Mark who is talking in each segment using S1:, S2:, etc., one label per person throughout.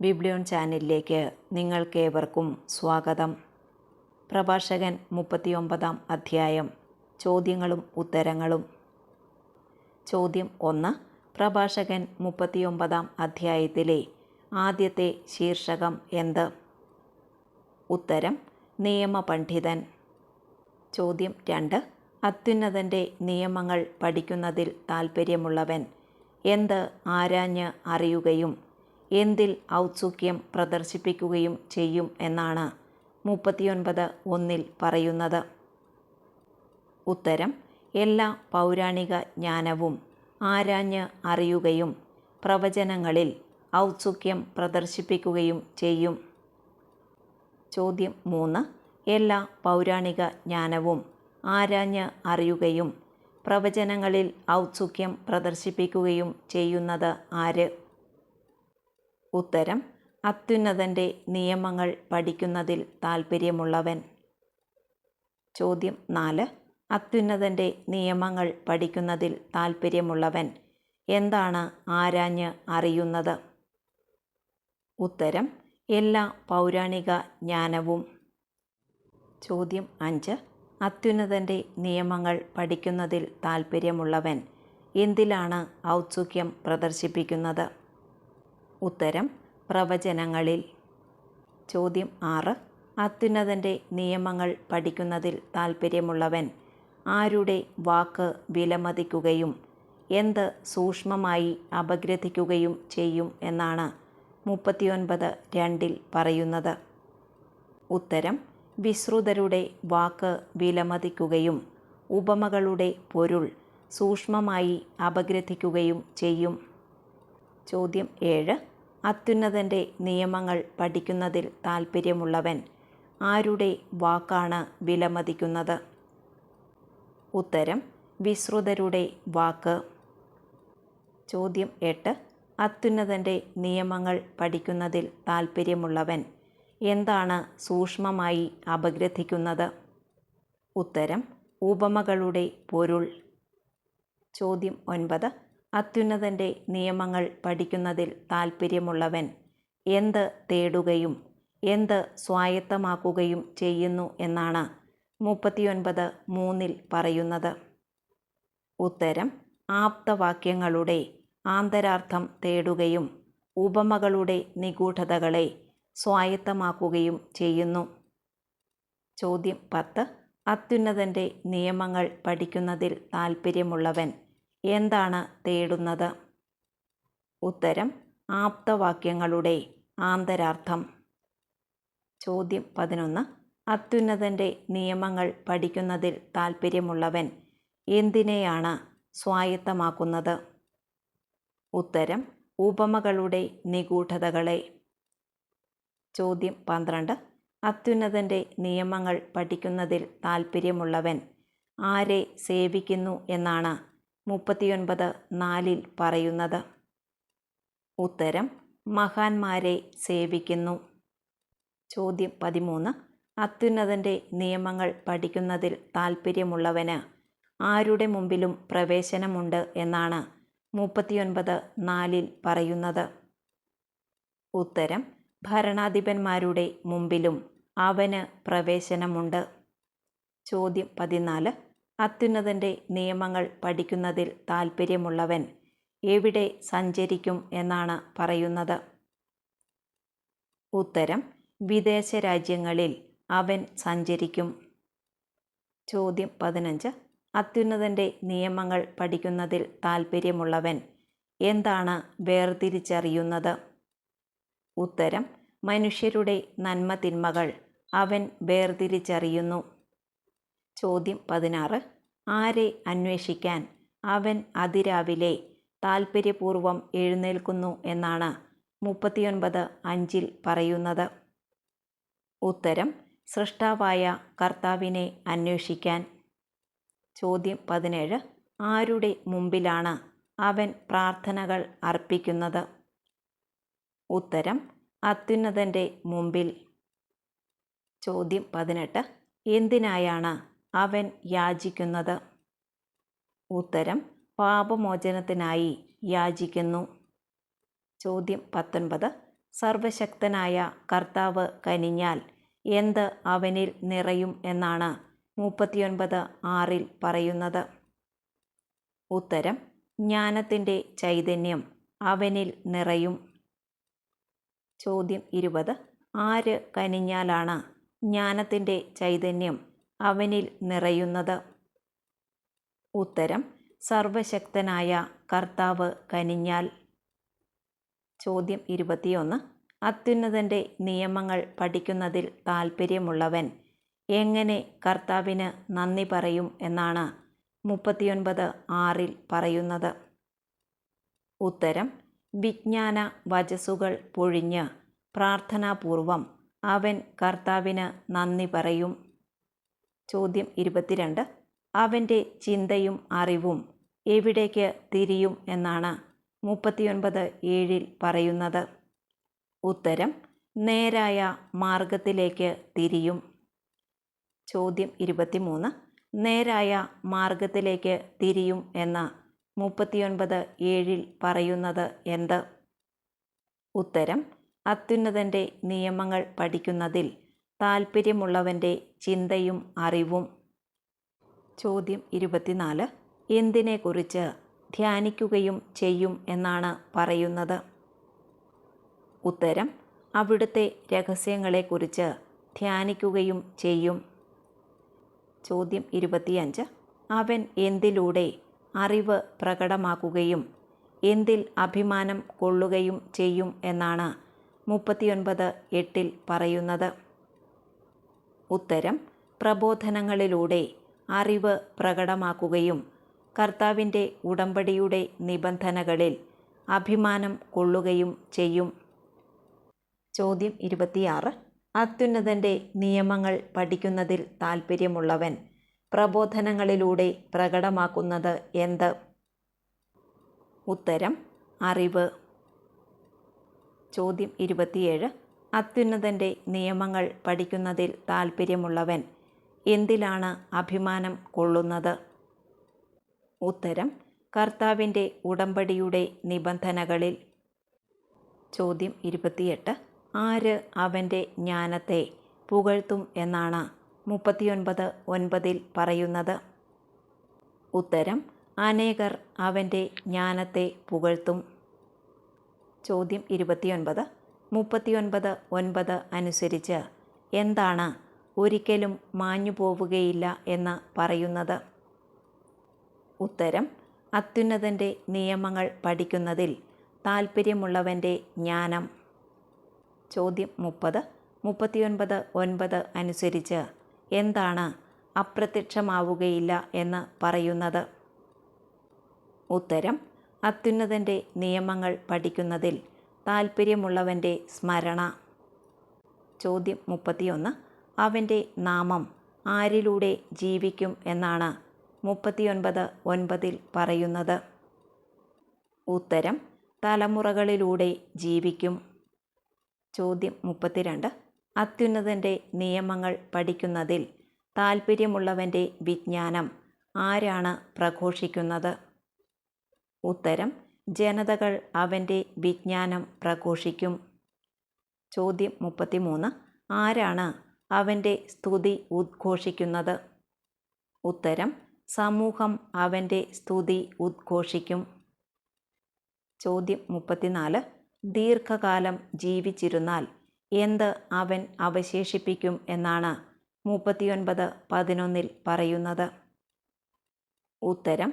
S1: Biblion ചാനലിലേക്ക് നിങ്ങൾക്കേവർക്കും സ്വാഗതം. പ്രഭാഷകൻ മുപ്പത്തിയൊമ്പതാം അധ്യായം. ചോദ്യങ്ങളും ഉത്തരങ്ങളും. ചോദ്യം ഒന്ന്. പ്രഭാഷകൻ മുപ്പത്തിയൊമ്പതാം അധ്യായത്തിലെ ആദ്യത്തെ ശീർഷകം എന്ത്? ഉത്തരം. നിയമപണ്ഡിതൻ. ചോദ്യം രണ്ട്. അത്യുന്നതന്റെ നിയമങ്ങൾ പഠിക്കുന്നതിൽ താൽപ്പര്യമുള്ളവൻ എന്ത് ആരാഞ്ഞ് അറിയുകയും എന്തിൽ ഔത്സുക്യം പ്രദർശിപ്പിക്കുകയും ചെയ്യും എന്നാണ് മുപ്പത്തിയൊൻപത് ഒന്നിൽ പറയുന്നത്. ഉത്തരം എല്ലാ പൗരാണിക ജ്ഞാനവും ആരാഞ്ഞ് അറിയുകയും പ്രവചനങ്ങളിൽ ഔത്സുക്യം പ്രദർശിപ്പിക്കുകയും ചെയ്യും. ചോദ്യം മൂന്ന് എല്ലാ പൗരാണിക ജ്ഞാനവും ആരാഞ്ഞ് അറിയുകയും പ്രവചനങ്ങളിൽ ഔത്സുക്യം പ്രദർശിപ്പിക്കുകയും ചെയ്യുന്നത് ആര്? ഉത്തരം അത്യുന്നതന്റെ നിയമങ്ങൾ പഠിക്കുന്നതിൽ താൽപ്പര്യമുള്ളവൻ ചോദ്യം നാല് അത്യുന്നതന്റെ നിയമങ്ങൾ പഠിക്കുന്നതിൽ താൽപ്പര്യമുള്ളവൻ എന്താണ് ആരാഞ്ഞ് അറിയുന്നത്? ഉത്തരം എല്ലാ പൗരാണിക ജ്ഞാനവും. ചോദ്യം അഞ്ച് അത്യുന്നതന്റെ നിയമങ്ങൾ പഠിക്കുന്നതിൽ താൽപ്പര്യമുള്ളവൻ എന്തിലാണ് ഔത്സുക്യം പ്രദർശിപ്പിക്കുന്നത്? ഉത്തരം പ്രവചനങ്ങളിൽ. ചോദ്യം ആറ്. അത്യുന്നതന്റെ നിയമങ്ങൾ പഠിക്കുന്നതിൽ താൽപ്പര്യമുള്ളവൻ ആരുടെ വാക്ക് വിലമതിക്കുകയും എന്ത് സൂക്ഷ്മമായി അപഗ്രഥിക്കുകയും ചെയ്യും എന്നാണ് മുപ്പത്തിയൊൻപത് രണ്ടിൽ പറയുന്നത്. ഉത്തരം വിശ്രുതരുടെ വാക്ക് വിലമതിക്കുകയും ഉപമകളുടെ പൊരുൾ സൂക്ഷ്മമായി അപഗ്രഥിക്കുകയും ചെയ്യും. ചോദ്യം ഏഴ്. അത്യുന്നതന്റെ നിയമങ്ങൾ പഠിക്കുന്നതിൽ താൽപ്പര്യമുള്ളവൻ ആരുടെ വാക്കാണ് വിലമതിക്കുന്നത്? ഉത്തരം വിശ്രുതരുടെ വാക്ക്. ചോദ്യം എട്ട്. അത്യുന്നതന്റെ നിയമങ്ങൾ പഠിക്കുന്നതിൽ താൽപ്പര്യമുള്ളവൻ എന്താണ് സൂക്ഷ്മമായി അപഗ്രഥിക്കുന്നത്? ഉത്തരം ഉപമകളുടെ പൊരുൾ. ചോദ്യം ഒൻപത്. അത്യുന്നതന്റെ നിയമങ്ങൾ പഠിക്കുന്നതിൽ താൽപ്പര്യമുള്ളവൻ എന്ത് തേടുകയും എന്ത് സ്വായത്തമാക്കുകയും ചെയ്യുന്നു എന്നാണ് മുപ്പത്തിയൊൻപത് മൂന്നിൽ പറയുന്നത്. ഉത്തരം ആപ്തവാക്യങ്ങളുടെ ആന്തരാർത്ഥം തേടുകയും ഉപമകളുടെ നിഗൂഢതകളെ സ്വായത്തമാക്കുകയും ചെയ്യുന്നു. ചോദ്യം പത്ത്. അത്യുന്നതന്റെ നിയമങ്ങൾ പഠിക്കുന്നതിൽ താൽപ്പര്യമുള്ളവൻ എന്താണ് തേടുന്നത്? ഉത്തരം ആപ്തവാക്യങ്ങളുടെ ആന്തരാർത്ഥം. ചോദ്യം പതിനൊന്ന്. അത്യുന്നതന്റെ നിയമങ്ങൾ പഠിക്കുന്നതിൽ താൽപ്പര്യമുള്ളവൻ എന്തിനെയാണ് സ്വായത്തമാക്കുന്നത്? ഉത്തരം ഉപമകളുടെ നിഗൂഢതകളെ. ചോദ്യം പന്ത്രണ്ട്. അത്യുന്നതന്റെ നിയമങ്ങൾ പഠിക്കുന്നതിൽ താൽപ്പര്യമുള്ളവൻ ആരെ സേവിക്കുന്നു എന്നാണ് മുപ്പത്തിയൊൻപത് നാലിൽ പറയുന്നത്. ഉത്തരം മഹാന്മാരെ സേവിക്കുന്നു. ചോദ്യം പതിമൂന്ന്. അത്യുന്നതന്റെ നിയമങ്ങൾ പഠിക്കുന്നതിൽ താൽപ്പര്യമുള്ളവന് ആരുടെ മുമ്പിലും പ്രവേശനമുണ്ട് എന്നാണ് മുപ്പത്തിയൊൻപത് നാലിൽ പറയുന്നത്. ഉത്തരം ഭരണാധിപന്മാരുടെ മുമ്പിലും അവന് പ്രവേശനമുണ്ട്. ചോദ്യം പതിനാല്. അത്യുന്നതന്റെ നിയമങ്ങൾ പഠിക്കുന്നതിൽ താൽപ്പര്യമുള്ളവൻ എവിടെ സഞ്ചരിക്കും എന്നാണ് പറയുന്നത്. ഉത്തരം വിദേശ രാജ്യങ്ങളിൽ അവൻ സഞ്ചരിക്കും. ചോദ്യം പതിനഞ്ച് അത്യുന്നതന്റെ നിയമങ്ങൾ പഠിക്കുന്നതിൽ താൽപ്പര്യമുള്ളവൻ എന്താണ് വേർതിരിച്ചറിയുന്നത്? ഉത്തരം മനുഷ്യരുടെ നന്മ തിന്മകൾ അവൻ വേർതിരിച്ചറിയുന്നു. ചോദ്യം പതിനാറ്. ആരെ അന്വേഷിക്കാൻ അവൻ അതിരാവിലെ താൽപ്പര്യപൂർവം എഴുന്നേൽക്കുന്നു എന്നാണ് മുപ്പത്തിയൊൻപത് അഞ്ചിൽ പറയുന്നത്. ഉത്തരം സൃഷ്ടാവായ കർത്താവിനെ അന്വേഷിക്കാൻ. ചോദ്യം പതിനേഴ്. ആരുടെ മുമ്പിലാണ് അവൻ പ്രാർത്ഥനകൾ അർപ്പിക്കുന്നത്? ഉത്തരം അത്യുന്നതന്റെ മുമ്പിൽ. ചോദ്യം പതിനെട്ട്. എന്തിനായാണ് അവൻ യാചിക്കുന്നത്. ഉത്തരം പാപമോചനത്തിനായി യാചിക്കുന്നു. ചോദ്യം പത്തൊൻപത്. സർവശക്തനായ കർത്താവ് കനിഞ്ഞാൽ എന്ത് അവനിൽ നിറയും എന്നാണ് മുപ്പത്തിയൊൻപത് ആറിൽ പറയുന്നത്. ഉത്തരം ജ്ഞാനത്തിന്റെ ചൈതന്യം അവനിൽ നിറയും. ചോദ്യം ഇരുപത്. ആര് കനിഞ്ഞാലാണ് ജ്ഞാനത്തിന്റെ ചൈതന്യം അവനിൽ നിറയുന്നത്. ഉത്തരം സർവശക്തനായ കർത്താവ് കനിഞ്ഞാൽ. ചോദ്യം ഇരുപത്തിയൊന്ന്. അത്യുന്നതന്റെ നിയമങ്ങൾ പഠിക്കുന്നതിൽ താൽപ്പര്യമുള്ളവൻ എങ്ങനെ കർത്താവിന് നന്ദി പറയും എന്നാണ് മുപ്പത്തിയൊൻപത് ആറിൽ പറയുന്നത്. ഉത്തരം വിജ്ഞാന വചസ്സുകൾ പൊഴിഞ്ഞ് പ്രാർത്ഥനാപൂർവം അവൻ കർത്താവിന് നന്ദി പറയും. ചോദ്യം ഇരുപത്തിരണ്ട്. അവന്റെ ചിന്തയും അറിവും എവിടേക്ക് തിരിയും എന്നാണ് മുപ്പത്തിയൊൻപത് ഏഴിൽ പറയുന്നത്. ഉത്തരം നേരായ മാർഗത്തിലേക്ക് തിരിയും. ചോദ്യം ഇരുപത്തിമൂന്ന്. നേരായ മാർഗത്തിലേക്ക് തിരിയും എന്ന് മുപ്പത്തിയൊൻപത് ഏഴിൽ പറയുന്നത് എന്ത്? ഉത്തരം അത്യുന്നതന്റെ നിയമങ്ങൾ പഠിക്കുന്നതിൽ താൽപ്പര്യമുള്ളവന്റെ ചിന്തയും അറിവും. ചോദ്യം ഇരുപത്തിനാല്. എന്തിനെക്കുറിച്ച് ധ്യാനിക്കുകയും ചെയ്യും എന്നാണ് പറയുന്നത്. ഉത്തരം അവിടുത്തെ രഹസ്യങ്ങളെക്കുറിച്ച് ധ്യാനിക്കുകയും ചെയ്യും. ചോദ്യം ഇരുപത്തിയഞ്ച്. അവൻ എന്തിലൂടെ അറിവ് പ്രകടമാക്കുകയും എന്തിൽ അഭിമാനം കൊള്ളുകയും ചെയ്യും എന്നാണ് മുപ്പത്തിയൊൻപത് എട്ടിൽ പറയുന്നത്. ഉത്തരം പ്രബോധനങ്ങളിലൂടെ അറിവ് പ്രകടമാക്കുകയും കർത്താവിന്റെ ഉടമ്പടിയുടെ നിബന്ധനകളിൽ അഭിമാനം കൊള്ളുകയും ചെയ്യും. ചോദ്യം ഇരുപത്തിയാറ്. അത്യുന്നതന്റെ നിയമങ്ങൾ പഠിക്കുന്നതിൽ താൽപ്പര്യമുള്ളവൻ പ്രബോധനങ്ങളിലൂടെ പ്രകടമാക്കുന്നത് എന്ത്? ഉത്തരം അറിവ്. ചോദ്യം ഇരുപത്തിയേഴ്. അത്യുന്നതന്റെ നിയമങ്ങൾ പഠിക്കുന്നതിൽ താൽപ്പര്യമുള്ളവൻ എന്തിലാണ് അഭിമാനം കൊള്ളുന്നത്? ഉത്തരം കർത്താവിന്റെ ഉടമ്പടിയുടെ നിബന്ധനകളിൽ. ചോദ്യം ഇരുപത്തിയെട്ട്. ആര് അവന്റെ ജ്ഞാനത്തെ പുകഴ്ത്തും എന്നാണ് മുപ്പത്തിയൊൻപത് ഒൻപതിൽ പറയുന്നത്? ഉത്തരം അനേകർ അവന്റെ ജ്ഞാനത്തെ പുകഴ്ത്തും. ചോദ്യം ഇരുപത്തിയൊൻപത്. മുപ്പത്തിയൊൻപത് ഒൻപത് അനുസരിച്ച് എന്താണ് ഒരിക്കലും മാഞ്ഞു പോവുകയില്ല എന്ന് പറയുന്നത്? ഉത്തരം അത്യുന്നതന്റെ നിയമങ്ങൾ പഠിക്കുന്നതിൽ താൽപ്പര്യമുള്ളവന്റെ ജ്ഞാനം. ചോദ്യം മുപ്പത് മുപ്പത്തിയൊൻപത് ഒൻപത് അനുസരിച്ച് എന്താണ് അപ്രത്യക്ഷമാവുകയില്ല എന്ന് പറയുന്നത്? ഉത്തരം അത്യുന്നതന്റെ നിയമങ്ങൾ പഠിക്കുന്നതിൽ താൽപ്പര്യമുള്ളവന്റെ സ്മരണ. ചോദ്യം മുപ്പത്തിയൊന്ന്. അവന്റെ നാമം ആരിലൂടെ ജീവിക്കും എന്നാണ് മുപ്പത്തിയൊൻപത് ഒൻപതിൽ പറയുന്നത്. ഉത്തരം തലമുറകളിലൂടെ ജീവിക്കും. ചോദ്യം മുപ്പത്തിരണ്ട്. അത്യുന്നതന്റെ നിയമങ്ങൾ പഠിക്കുന്നതിൽ താൽപ്പര്യമുള്ളവന്റെ വിജ്ഞാനം ആരാണ് പ്രഘോഷിക്കുന്നത്? ഉത്തരം ജനതകൾ അവന്റെ വിജ്ഞാനം പ്രഘോഷിക്കും. ചോദ്യം മുപ്പത്തിമൂന്ന്. ആരാണ് അവന്റെ സ്തുതി ഉദ്ഘോഷിക്കുന്നത്? ഉത്തരം സമൂഹം അവന്റെ സ്തുതി ഉദ്ഘോഷിക്കും. ചോദ്യം മുപ്പത്തിനാല്. ദീർഘകാലം ജീവിച്ചിരുന്നാൽ എന്ത് അവൻ അവശേഷിപ്പിക്കും എന്നാണ് മുപ്പത്തിയൊൻപത് പതിനൊന്നിൽ പറയുന്നത്. ഉത്തരം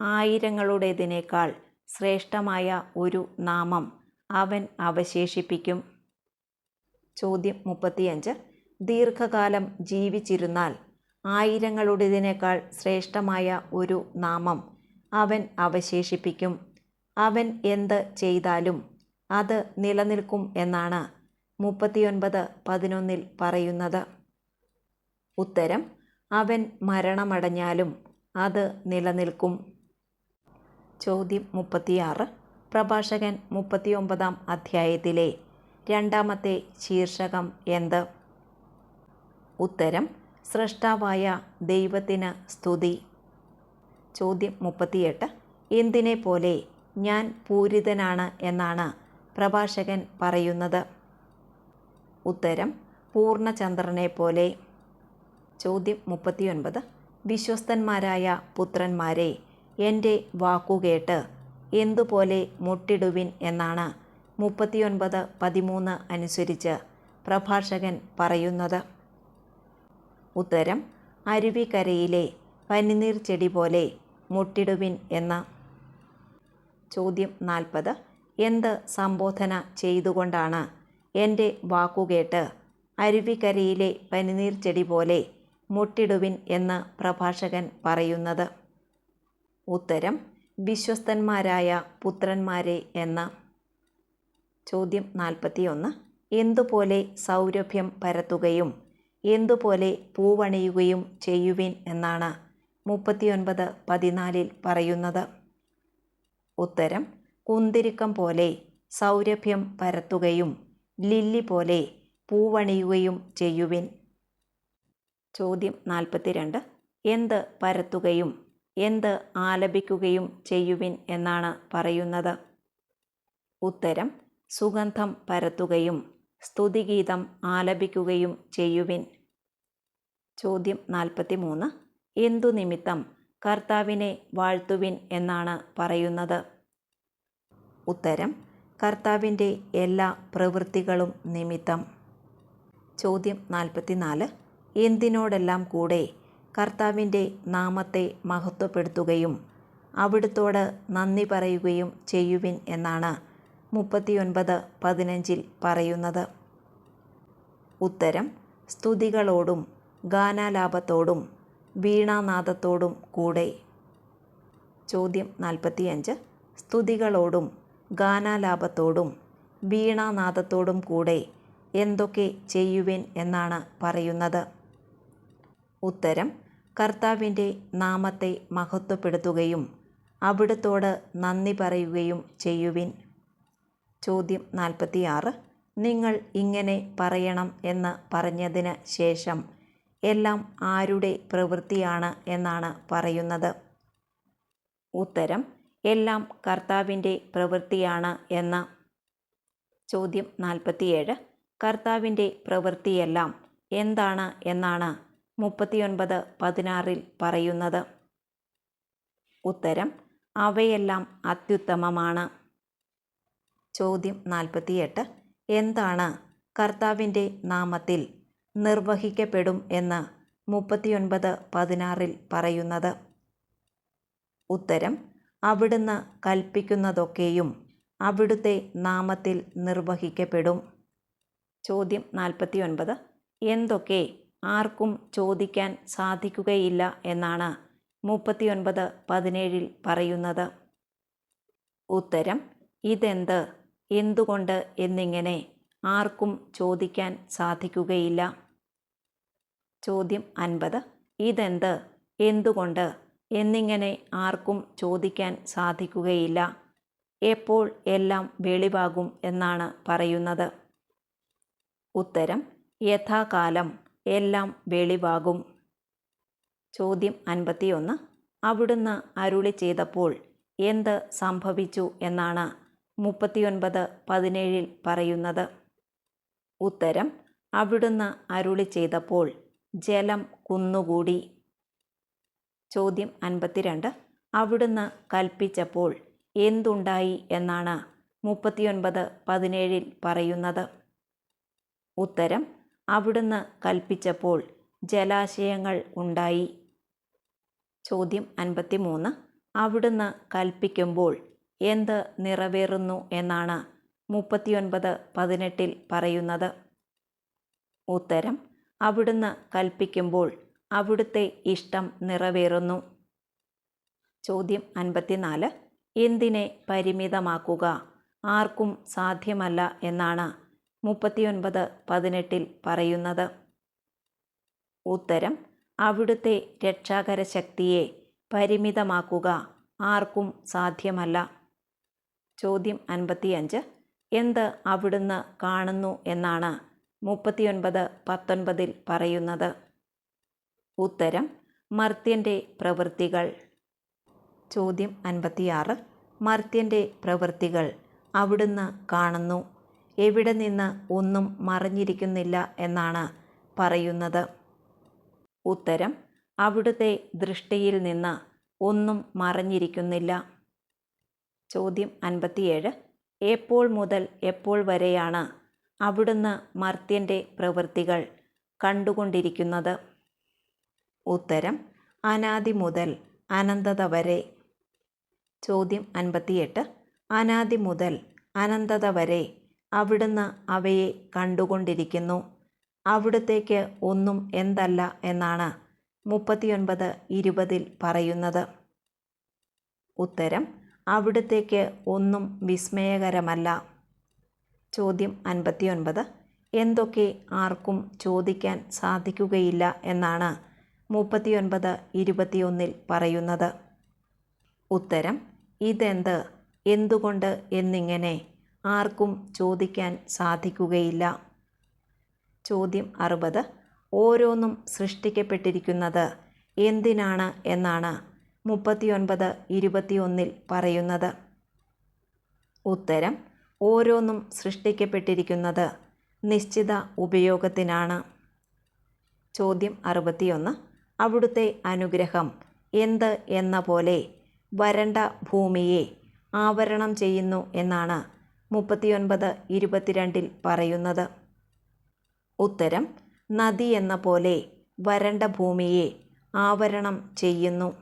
S1: ആയിരങ്ങളുടേതിനേക്കാൾ ശ്രേഷ്ഠമായ ഒരു നാമം അവൻ അവശേഷിപ്പിക്കും. ചോദ്യം മുപ്പത്തിയഞ്ച്. ദീർഘകാലം ജീവിച്ചിരുന്നാൽ ആയിരങ്ങളുടേതിനേക്കാൾ ശ്രേഷ്ഠമായ ഒരു നാമം അവൻ അവശേഷിപ്പിക്കും. അവൻ എന്ത് ചെയ്താലും അത് നിലനിൽക്കും എന്നാണ് മുപ്പത്തിയൊൻപത് പതിനൊന്നിൽ പറയുന്നത്. ഉത്തരം അവൻ മരണമടഞ്ഞാലും അത് നിലനിൽക്കും. ചോദ്യം മുപ്പത്തിയാറ് പ്രഭാഷകൻ മുപ്പത്തിയൊമ്പതാം അധ്യായത്തിലെ രണ്ടാമത്തെ ശീർഷകം എന്ത്? ഉത്തരം സൃഷ്ടാവായ ദൈവത്തിന് സ്തുതി. ചോദ്യം മുപ്പത്തിയെട്ട് എന്തിനെ പോലെ ഞാൻ പൂരിതനാണ് എന്നാണ് പ്രഭാഷകൻ പറയുന്നത്. ഉത്തരം പൂർണചന്ദ്രനെ പോലെ ചോദ്യം മുപ്പത്തിയൊൻപത് വിശ്വസ്തന്മാരായ പുത്രന്മാരെ എന്റെ വാക്കുകേട്ട് എന്തുപോലെ മുട്ടിടുവിൻ എന്നാണ് മുപ്പത്തിയൊൻപത് പതിമൂന്ന് അനുസരിച്ച് പ്രഭാഷകൻ പറയുന്നത്. ഉത്തരം അരുവിക്കരയിലെ പനിനീർ ചെടി പോലെ മുട്ടിടുവിൻ എന്ന. ചോദ്യം നാൽപ്പത് എന്ത് സംബോധന ചെയ്തുകൊണ്ടാണ് എന്റെ വാക്കുകേട്ട് അരുവിക്കരയിലെ പനിനീർ ചെടി പോലെ മുട്ടിടുവിൻ എന്ന് പ്രഭാഷകൻ പറയുന്നത്? ഉത്തരം വിശ്വസ്തന്മാരായ പുത്രന്മാരെ എന്ന ചോദ്യം നാൽപ്പത്തിയൊന്ന്. എന്തുപോലെ സൗരഭ്യം പരത്തുകയും എന്തുപോലെ പൂവണിയുകയും ചെയ്യുവിൻ എന്നാണ് മുപ്പത്തിയൊൻപത് പതിനാലിൽ പറയുന്നത്. ഉത്തരം കുന്തിരിക്കം പോലെ സൗരഭ്യം പരത്തുകയും ലില്ലി പോലെ പൂവണിയുകയും ചെയ്യുവിൻ. ചോദ്യം നാൽപ്പത്തിരണ്ട്. എന്ത് പരത്തുകയും എന്ത് ആലപിക്കുകയും ചെയ്യുവിൻ എന്നാണ് പറയുന്നത്. ഉത്തരം സുഗന്ധം പരത്തുകയും സ്തുതിഗീതം ആലപിക്കുകയും ചെയ്യുവിൻ. ചോദ്യം നാൽപ്പത്തി മൂന്ന് എന്തു നിമിത്തം കർത്താവിനെ വാഴ്ത്തുവിൻ എന്നാണ് പറയുന്നത്? ഉത്തരം കർത്താവിന്റെ എല്ലാ പ്രവൃത്തികളും നിമിത്തം. ചോദ്യം നാൽപ്പത്തിനാല്. എന്തിനോടെല്ലാം കൂടെ കർത്താവിന്റെ നാമത്തെ മഹത്വപ്പെടുത്തുകയും അവിടുത്തോട് നന്ദി പറയുകയും ചെയ്യുവിൻ എന്നാണ് മുപ്പത്തിയൊൻപത് പതിനഞ്ചിൽ പറയുന്നത്. ഉത്തരം സ്തുതികളോടും ഗാനാലാപത്തോടും വീണാനാദത്തോടും കൂടെ. ചോദ്യം നാൽപ്പത്തിയഞ്ച് സ്തുതികളോടും ഗാനാലാപത്തോടും വീണാനാദത്തോടും കൂടെ എന്തൊക്കെ ചെയ്യുവിൻ എന്നാണ് പറയുന്നത്. ഉത്തരം കർത്താവിന്റെ നാമത്തെ മഹത്വപ്പെടുത്തുകയും അവിടുത്തോട് നന്ദി പറയുകയും ചെയ്യുവിൻ. ചോദ്യം നാൽപ്പത്തിയാറ്. നിങ്ങൾ ഇങ്ങനെ പറയണം എന്ന് പറഞ്ഞതിന് ശേഷം എല്ലാം ആരുടെ പ്രവൃത്തിയാണ് എന്നാണ് പറയുന്നത്. ഉത്തരം എല്ലാം കർത്താവിന്റെ പ്രവൃത്തിയാണ് എന്ന്. ചോദ്യം നാൽപ്പത്തിയേഴ്. കർത്താവിന്റെ പ്രവൃത്തിയെല്ലാം എന്താണ് എന്നാണ് മുപ്പത്തിയൊൻപത് പതിനാറിൽ പറയുന്നത്. ഉത്തരം അവയെല്ലാം അത്യുത്തമമാണ്. ചോദ്യം നാൽപ്പത്തിയെട്ട്. എന്താണ് കർത്താവിന്റെ നാമത്തിൽ നിർവഹിക്കപ്പെടും എന്ന് മുപ്പത്തിയൊൻപത് പതിനാറിൽ പറയുന്നത്? ഉത്തരം അവിടുന്ന് കൽപ്പിക്കുന്നതൊക്കെയും അവിടുത്തെ നാമത്തിൽ നിർവഹിക്കപ്പെടും. ചോദ്യം നാൽപ്പത്തിയൊൻപത്. എന്തൊക്കെ ആർക്കും ചോദിക്കാൻ സാധിക്കുകയില്ല എന്നാണ് മുപ്പത്തിയൊൻപത് പതിനേഴിൽ പറയുന്നത്. ഉത്തരം ഇതെന്ത് എന്തുകൊണ്ട് എന്നിങ്ങനെ ആർക്കും ചോദിക്കാൻ സാധിക്കുകയില്ല. ചോദ്യം അൻപത് ഇതെന്ത് എന്തുകൊണ്ട് എന്നിങ്ങനെ ആർക്കും ചോദിക്കാൻ സാധിക്കുകയില്ല. എപ്പോൾ എല്ലാം വെളിവാകും എന്നാണ് പറയുന്നത്. ഉത്തരം യഥാകാലം. എല്ലാം വെളിവാകും. ചോദ്യം അൻപത്തിയൊന്ന്. അവിടുന്ന് അരുളി ചെയ്തപ്പോൾ എന്ത് സംഭവിച്ചു എന്നാണ് മുപ്പത്തിയൊൻപത് പതിനേഴിൽ പറയുന്നത്. ഉത്തരം അവിടുന്ന് അരുളി ചെയ്തപ്പോൾ ജലം കുന്നുകൂടി. ചോദ്യം അൻപത്തിരണ്ട്. അവിടുന്ന് കൽപ്പിച്ചപ്പോൾ എന്തുണ്ടായി എന്നാണ് മുപ്പത്തിയൊൻപത് പതിനേഴിൽ പറയുന്നത്. ഉത്തരം അവിടുന്ന് കൽപ്പിച്ചപ്പോൾ ജലാശയങ്ങൾ ഉണ്ടായി. ചോദ്യം അൻപത്തി മൂന്ന് അവിടുന്ന് കൽപ്പിക്കുമ്പോൾ എന്ത് നിറവേറുന്നു എന്നാണ് മുപ്പത്തിയൊൻപത് പതിനെട്ടിൽ പറയുന്നത്. ഉത്തരം അവിടുന്ന് കൽപ്പിക്കുമ്പോൾ അവിടുത്തെ ഇഷ്ടം നിറവേറുന്നു. ചോദ്യം അൻപത്തിനാല്. എന്തിനെ പരിമിതമാക്കുക? ആർക്കും സാധ്യമല്ല എന്നാണ് മുപ്പത്തിയൊൻപത് പതിനെട്ടിൽ പറയുന്നത്. ഉത്തരം അവിടുത്തെ രക്ഷാകര ശക്തിയെ പരിമിതമാക്കുക ആർക്കും സാധ്യമല്ല. ചോദ്യം അൻപത്തിയഞ്ച് എന്ത് അവിടുന്ന് കാണുന്നു എന്നാണ് മുപ്പത്തിയൊൻപത് പത്തൊൻപതിൽ പറയുന്നത്. ഉത്തരം മർത്യന്റെ പ്രവൃത്തികൾ. ചോദ്യം അൻപത്തിയാറ് മർത്യന്റെ പ്രവൃത്തികൾ അവിടുന്ന് കാണുന്നു. എവിടെ നിന്ന് ഒന്നും മറഞ്ഞിരിക്കുന്നില്ല എന്നാണ് പറയുന്നത്. ഉത്തരം അവിടുത്തെ ദൃഷ്ടിയിൽ നിന്ന് ഒന്നും മറഞ്ഞിരിക്കുന്നില്ല. ചോദ്യം അൻപത്തിയേഴ്. എപ്പോൾ മുതൽ എപ്പോൾ വരെയാണ് അവിടുന്ന് മർത്യന്റെ പ്രവൃത്തികൾ കണ്ടുകൊണ്ടിരിക്കുന്നത്? ഉത്തരം അനാദി മുതൽ അനന്തത വരെ. ചോദ്യം അൻപത്തിയെട്ട്. അനാദി മുതൽ അനന്തത വരെ. അവിടുന്ന് അവയെ കണ്ടുകൊണ്ടിരിക്കുന്നു. അവിടുത്തേക്ക് ഒന്നും എന്തല്ല എന്നാണ് മുപ്പത്തിയൊൻപത് ഇരുപതിൽ പറയുന്നത്. ഉത്തരം അവിടുത്തേക്ക് ഒന്നും വിസ്മയകരമല്ല. ചോദ്യം അൻപത്തിയൊൻപത് എന്തൊക്കെ ആർക്കും ചോദിക്കാൻ സാധിക്കുകയില്ല എന്നാണ് മുപ്പത്തിയൊൻപത് ഇരുപത്തിയൊന്നിൽ പറയുന്നത്. ഉത്തരം ഇതെന്ത് എന്തുകൊണ്ട് എന്നിങ്ങനെ ആർക്കും ചോദിക്കാൻ സാധിക്കുകയില്ല. ചോദ്യം അറുപത്. ഓരോന്നും സൃഷ്ടിക്കപ്പെട്ടിരിക്കുന്നത് എന്തിനാണ് എന്നാണ് മുപ്പത്തിയൊൻപത് ഇരുപത്തിയൊന്നിൽ പറയുന്നത്. ഉത്തരം ഓരോന്നും സൃഷ്ടിക്കപ്പെട്ടിരിക്കുന്നത് നിശ്ചിത ഉപയോഗത്തിനാണ്. ചോദ്യം അറുപത്തിയൊന്ന്. അവിടുത്തെ അനുഗ്രഹം എന്ത് എന്ന പോലെ വരണ്ട ഭൂമിയെ ആവരണം ചെയ്യുന്നു എന്നാണ് മുപ്പത്തിയൊൻപത് ഇരുപത്തിരണ്ടിൽ പറയുന്നത്. ഉത്തരം നദി എന്ന പോലെ വരണ്ട ഭൂമിയെ ആവരണം ചെയ്യുന്നു.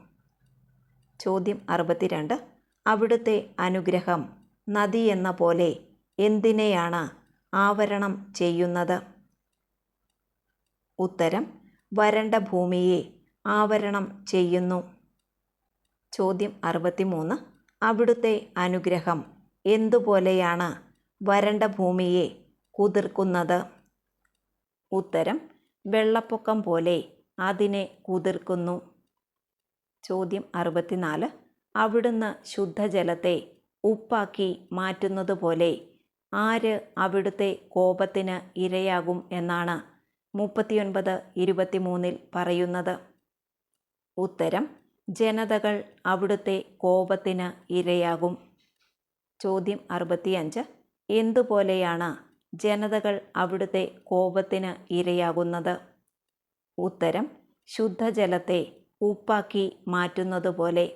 S1: ചോദ്യം അറുപത്തിരണ്ട്. അവിടുത്തെ അനുഗ്രഹം നദി എന്ന പോലെ എന്തിനെയാണ് ആവരണം ചെയ്യുന്നത്? ഉത്തരം വരണ്ട ഭൂമിയെ ആവരണം ചെയ്യുന്നു. ചോദ്യം അറുപത്തിമൂന്ന്. അവിടുത്തെ അനുഗ്രഹം എന്തുപോലെയാണ് വരണ്ട ഭൂമിയെ കുതിർക്കുന്നത്? ഉത്തരം വെള്ളപ്പൊക്കം പോലെ അതിനെ കുതിർക്കുന്നു. ചോദ്യം അറുപത്തിനാല്. അവിടുന്ന് ശുദ്ധജലത്തെ ഉപ്പാക്കി മാറ്റുന്നത് പോലെ ആര് അവിടുത്തെ കോപത്തിന് ഇരയാകും എന്നാണ് മുപ്പത്തിയൊൻപത് ഇരുപത്തിമൂന്നിൽ പറയുന്നത്. ഉത്തരം ജനതകൾ അവിടുത്തെ കോപത്തിന് ഇരയാകും. ചോദ്യം അറുപത്തിയഞ്ച്. എന്തുപോലെയാണ് ജനതകൾ അവിടുത്തെ കോപത്തിന് ഇരയാകുന്നത്? ഉത്തരം ശുദ്ധജലത്തെ ഉപ്പാക്കി മാറ്റുന്നത് പോലെ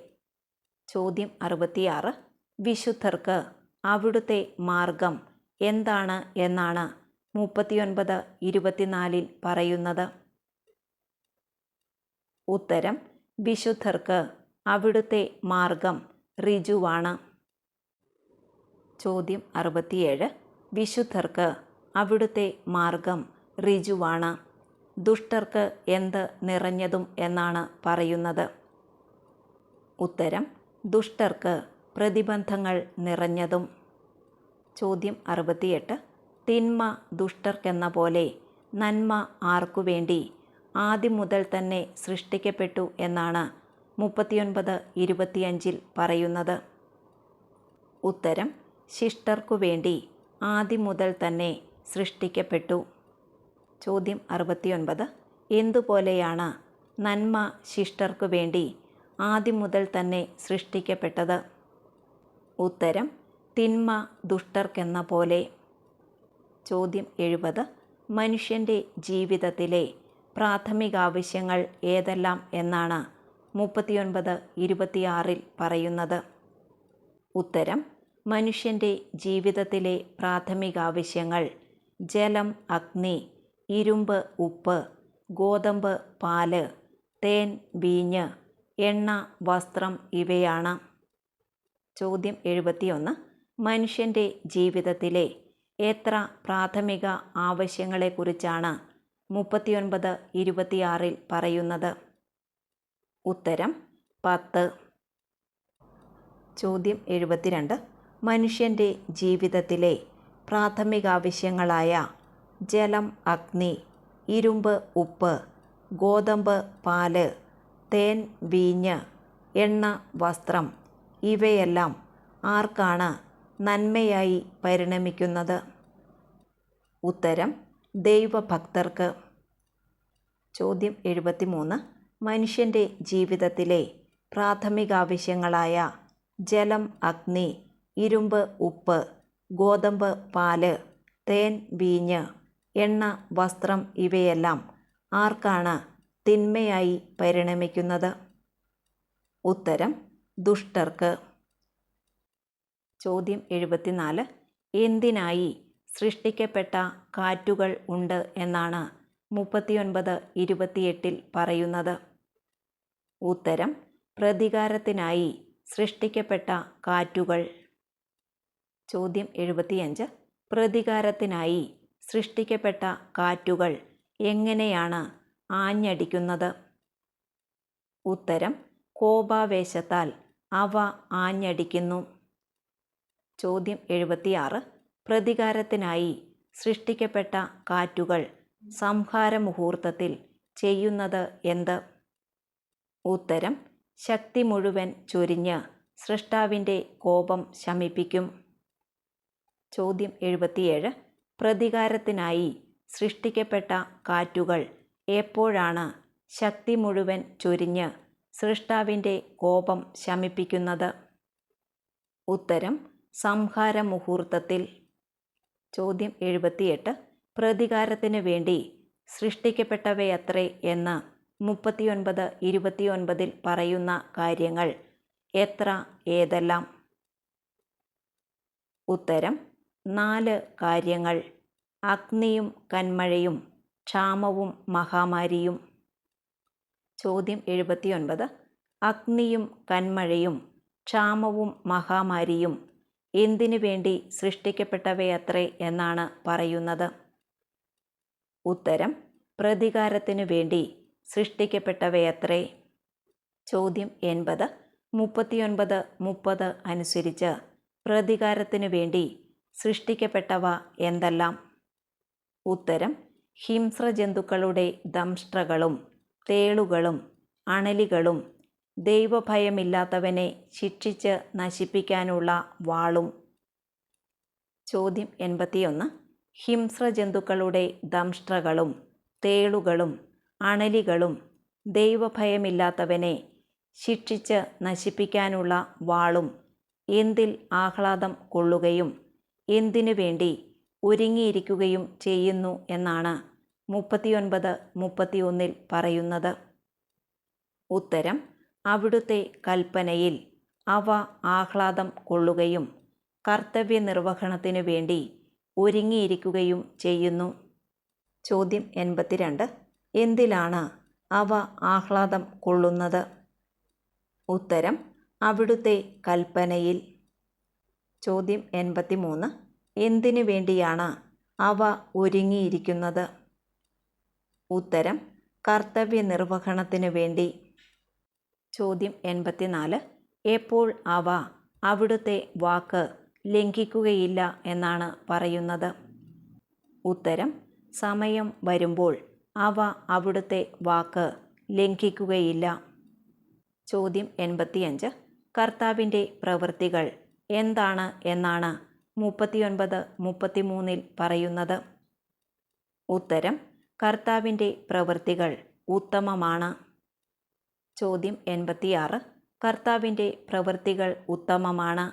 S1: ചോദ്യം അറുപത്തിയാറ്. വിശുദ്ധർക്ക് അവിടുത്തെ മാർഗം എന്താണ് എന്നാണ് മുപ്പത്തിയൊൻപത് ഇരുപത്തിനാലിൽ പറയുന്നത്. ഉത്തരം വിശുദ്ധർക്ക് അവിടുത്തെ മാർഗം ഋജുവാണ് ചോദ്യം അറുപത്തിയേഴ്. വിശുദ്ധർക്ക് അവിടുത്തെ മാർഗം ഋജുവാണ് ദുഷ്ടർക്ക് എന്ത് നിറഞ്ഞതും എന്നാണ് പറയുന്നത്. ഉത്തരം ദുഷ്ടർക്ക് പ്രതിബന്ധങ്ങൾ നിറഞ്ഞതും. ചോദ്യം അറുപത്തിയെട്ട്. തിന്മ ദുഷ്ടർക്കെന്ന പോലെ നന്മ ആർക്കു വേണ്ടി? ആദ്യം മുതൽ തന്നെ സൃഷ്ടിക്കപ്പെട്ടു എന്നാണ് മുപ്പത്തിയൊൻപത് ഇരുപത്തിയഞ്ചിൽ പറയുന്നത്. ഉത്തരം ശിഷ്ടർക്കു വേണ്ടി ആദ്യം മുതൽ തന്നെ സൃഷ്ടിക്കപ്പെട്ടു. ചോദ്യം അറുപത്തിയൊൻപത്. എന്തുപോലെയാണ് നന്മ ശിഷ്ടർക്കു വേണ്ടി ആദ്യം മുതൽ തന്നെ സൃഷ്ടിക്കപ്പെട്ടത്? ഉത്തരം തിന്മ ദുഷ്ടർക്കെന്ന പോലെ. ചോദ്യം എഴുപത്. മനുഷ്യന്റെ ജീവിതത്തിലെ പ്രാഥമികാവശ്യങ്ങൾ ഏതെല്ലാം എന്നാണ് മുപ്പത്തിയൊൻപത് ഇരുപത്തിയാറിൽ പറയുന്നത്. ഉത്തരം മനുഷ്യന്റെ ജീവിതത്തിലെ പ്രാഥമിക ആവശ്യങ്ങൾ ജലം അഗ്നി ഇരുമ്പ് ഉപ്പ് ഗോതമ്പ് പാൽ തേൻ വീഞ്ഞ് എണ്ണ വസ്ത്രം ഇവയാണ്. ചോദ്യം എഴുപത്തിയൊന്ന്. മനുഷ്യന്റെ ജീവിതത്തിലെ എത്ര പ്രാഥമിക ആവശ്യങ്ങളെക്കുറിച്ചാണ് മുപ്പത്തിയൊൻപത് ഇരുപത്തിയാറിൽ പറയുന്നത്? ഉത്തരം പത്ത്. ചോദ്യം എഴുപത്തിരണ്ട്. മനുഷ്യന്റെ ജീവിതത്തിലെ പ്രാഥമികാവശ്യങ്ങളായ ജലം അഗ്നി ഇരുമ്പ് ഉപ്പ് ഗോതമ്പ് പാൽ തേൻ വീഞ്ഞ് എണ്ണ വസ്ത്രം ഇവയെല്ലാം ആർക്കാണ് നന്മയായി പരിണമിക്കുന്നത്? ഉത്തരം ദൈവഭക്തർക്ക്. ചോദ്യം എഴുപത്തിമൂന്ന്. മനുഷ്യന്റെ ജീവിതത്തിലെ പ്രാഥമികാവശ്യങ്ങളായ ജലം അഗ്നി ഇരുമ്പ് ഉപ്പ് ഗോതമ്പ് പാൽ തേൻ വീഞ്ഞ് എണ്ണ വസ്ത്രം ഇവയെല്ലാം ആർക്കാണ് തിന്മയായി പരിണമിക്കുന്നത്? ഉത്തരം ദുഷ്ടർക്ക്. ചോദ്യം എഴുപത്തിനാല്. എന്തിനായി സൃഷ്ടിക്കപ്പെട്ട കാറ്റുകൾ ഉണ്ട് എന്നാണ് മുപ്പത്തിയൊൻപത് ഇരുപത്തിയെട്ടിൽ പറയുന്നത്? ഉത്തരം പ്രതികാരത്തിനായി സൃഷ്ടിക്കപ്പെട്ട കാറ്റുകൾ ചോദ്യം എഴുപത്തിയഞ്ച്. പ്രതികാരത്തിനായി സൃഷ്ടിക്കപ്പെട്ട കാറ്റുകൾ എങ്ങനെയാണ് ആഞ്ഞടിക്കുന്നത്? ഉത്തരം കോപാവേശത്താൽ അവ ആഞ്ഞടിക്കുന്നു. ചോദ്യം എഴുപത്തിയാറ്. പ്രതികാരത്തിനായി സൃഷ്ടിക്കപ്പെട്ട കാറ്റുകൾ സംഹാര മുഹൂർത്തത്തിൽ ചെയ്യുന്നത് എന്ത്? ഉത്തരം ശക്തി മുഴുവൻ ചൊരിഞ്ഞ് സൃഷ്ടാവിന്റെ കോപം ശമിപ്പിക്കും. ചോദ്യം എഴുപത്തിയേഴ്. പ്രതികാരത്തിനായി സൃഷ്ടിക്കപ്പെട്ട കാറ്റുകൾ എപ്പോഴാണ് ശക്തി മുഴുവൻ ചൊരിഞ്ഞ് സൃഷ്ടാവിന്റെ കോപം ശമിപ്പിക്കുന്നത്? ഉത്തരം സംഹാര മുഹൂർത്തത്തിൽ. ചോദ്യം എഴുപത്തിയെട്ട്. പ്രതികാരത്തിന് വേണ്ടി സൃഷ്ടിക്കപ്പെട്ടവയത്രേ എന്ന് മുപ്പത്തിയൊൻപത് ഇരുപത്തിയൊൻപതിൽ പറയുന്ന കാര്യങ്ങൾ എത്ര ഏതെല്ലാം? ഉത്തരം നാല് കാര്യങ്ങൾ. അഗ്നിയും കന്മഴയും ക്ഷാമവും മഹാമാരിയും. ചോദ്യം എഴുപത്തിയൊൻപത്. അഗ്നിയും കന്മഴയും ക്ഷാമവും മഹാമാരിയും എന്തിനു വേണ്ടി സൃഷ്ടിക്കപ്പെട്ടവയത്രേ എന്നാണ് പറയുന്നത്? ഉത്തരം പ്രതികാരത്തിനു വേണ്ടി സൃഷ്ടിക്കപ്പെട്ടവയത്രേ. ചോദ്യം എൺപത്. മുപ്പത്തിയൊൻപത് മുപ്പത് അനുസരിച്ച് പ്രതികാരത്തിനു വേണ്ടി സൃഷ്ടിക്കപ്പെട്ടവ എന്തെല്ലാം? ഉത്തരം ഹിംസ്രജന്തുക്കളുടെ ദംഷ്ട്രകളും തേളുകളും അണലികളും ദൈവഭയമില്ലാത്തവനെ ശിക്ഷിച്ച് നശിപ്പിക്കാനുള്ള വാളും. ചോദ്യം എൺപത്തിയൊന്ന് ഹിംസ്രജന്തുക്കളുടെ ദംഷ്ട്രകളും തേളുകളും അണലികളും ദൈവഭയമില്ലാത്തവനെ ശിക്ഷിച്ച് നശിപ്പിക്കാനുള്ള വാളും. എന്തിൽ ആഹ്ലാദം കൊള്ളുകയും എന്തിനു വേണ്ടി ഒരുങ്ങിയിരിക്കുകയും ചെയ്യുന്നു എന്നാണ് മുപ്പത്തിയൊൻപത് മുപ്പത്തിയൊന്നിൽ പറയുന്നത്. ഉത്തരം അവിടുത്തെ കൽപ്പനയിൽ അവ ആഹ്ലാദം കൊള്ളുകയും കർത്തവ്യ നിർവഹണത്തിനു വേണ്ടി ഒരുങ്ങിയിരിക്കുകയും ചെയ്യുന്നു. ചോദ്യം എൺപത്തിരണ്ട്. എന്തിലാണ് അവ ആഹ്ലാദം കൊള്ളുന്നത്? ഉത്തരം അവിടുത്തെ കൽപ്പനയിൽ ചോദ്യം എൺപത്തി മൂന്ന് എന്തിനു വേണ്ടിയാണ് അവ ഒരുങ്ങിയിരിക്കുന്നത്? ഉത്തരം കർത്തവ്യ നിർവഹണത്തിനു വേണ്ടി. ചോദ്യം എൺപത്തിനാല്. എപ്പോൾ അവ അവിടുത്തെ വാക്ക് ലംഘിക്കുകയില്ല എന്നാണ് പറയുന്നത്? ഉത്തരം സമയം വരുമ്പോൾ അവ അവിടുത്തെ വാക്ക് ലംഘിക്കുകയില്ല. ചോദ്യം എൺപത്തിയഞ്ച്. കർത്താവിന്റെ പ്രവൃത്തികൾ എന്താണ് എന്നാണ് മുപ്പത്തിയൊൻപത് മുപ്പത്തിമൂന്നിൽ പറയുന്നത്. ഉത്തരം കർത്താവിന്റെ പ്രവൃത്തികൾ ഉത്തമമാണ്. ചോദ്യം എൺപത്തിയാറ് കർത്താവിന്റെ പ്രവൃത്തികൾ ഉത്തമമാണ്.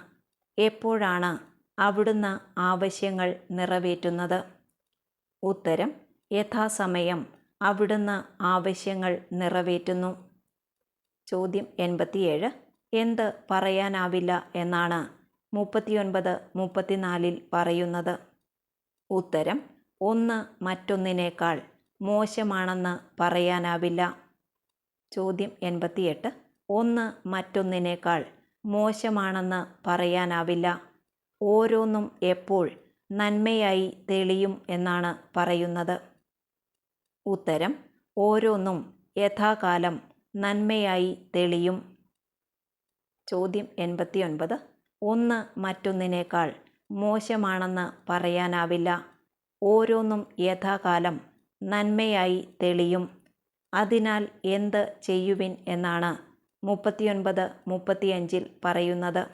S1: എപ്പോഴാണ് അവിടുന്ന് ആവശ്യങ്ങൾ നിറവേറ്റുന്നത്? ഉത്തരം യഥാസമയം അവിടുന്ന് ആവശ്യങ്ങൾ നിറവേറ്റുന്നു. ചോദ്യം എൺപത്തിയേഴ് എന്ത് പറയാനാവില്ല എന്നാണ് മുപ്പത്തിയൊൻപത് മുപ്പത്തിനാലിൽ പറയുന്നത്. ഉത്തരം ഒന്ന് മറ്റൊന്നിനേക്കാൾ മോശമാണെന്ന് പറയാനാവില്ല. ചോദ്യം എൺപത്തിയെട്ട് ഒന്ന് മറ്റൊന്നിനേക്കാൾ മോശമാണെന്ന് പറയാനാവില്ല. ഓരോന്നും എപ്പോൾ നന്മയായി തെളിയും എന്നാണ് പറയുന്നത്. ഉത്തരം ഓരോന്നും യഥാകാലം നന്മയായി തെളിയും. ചോദ്യം എൺപത്തിയൊൻപത് ഒന്ന് മറ്റൊന്നിനേക്കാൾ മോശമാണെന്ന് പറയാനാവില്ല. ഓരോന്നും യഥാകാലം നന്മയായി തെളിയും. അതിനാൽ എന്ത് ചെയ്യുവിൻ എന്നാണ് മുപ്പത്തിയൊൻപത് മുപ്പത്തിയഞ്ചിൽ പറയുന്നത്.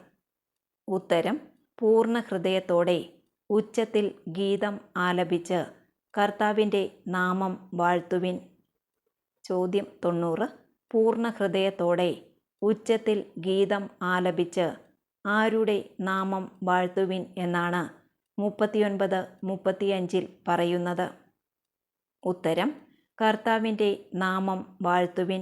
S1: ഉത്തരം പൂർണ ഹൃദയത്തോടെ ഉച്ചത്തിൽ ഗീതം ആലപിച്ച് കർത്താവിന്റെ നാമം വാഴ്ത്തുവിൻ. ചോദ്യം തൊണ്ണൂറ് പൂർണ ഹൃദയത്തോടെ ഉച്ചത്തിൽ ഗീതം ആലപിച്ച് ആരുടെ നാമം വാഴ്ത്തുവിൻ എന്നാണ് മുപ്പത്തിയൊൻപത് മുപ്പത്തിയഞ്ചിൽ പറയുന്നത്. ഉത്തരം കർത്താവിന്റെ നാമം വാഴ്ത്തുവിൻ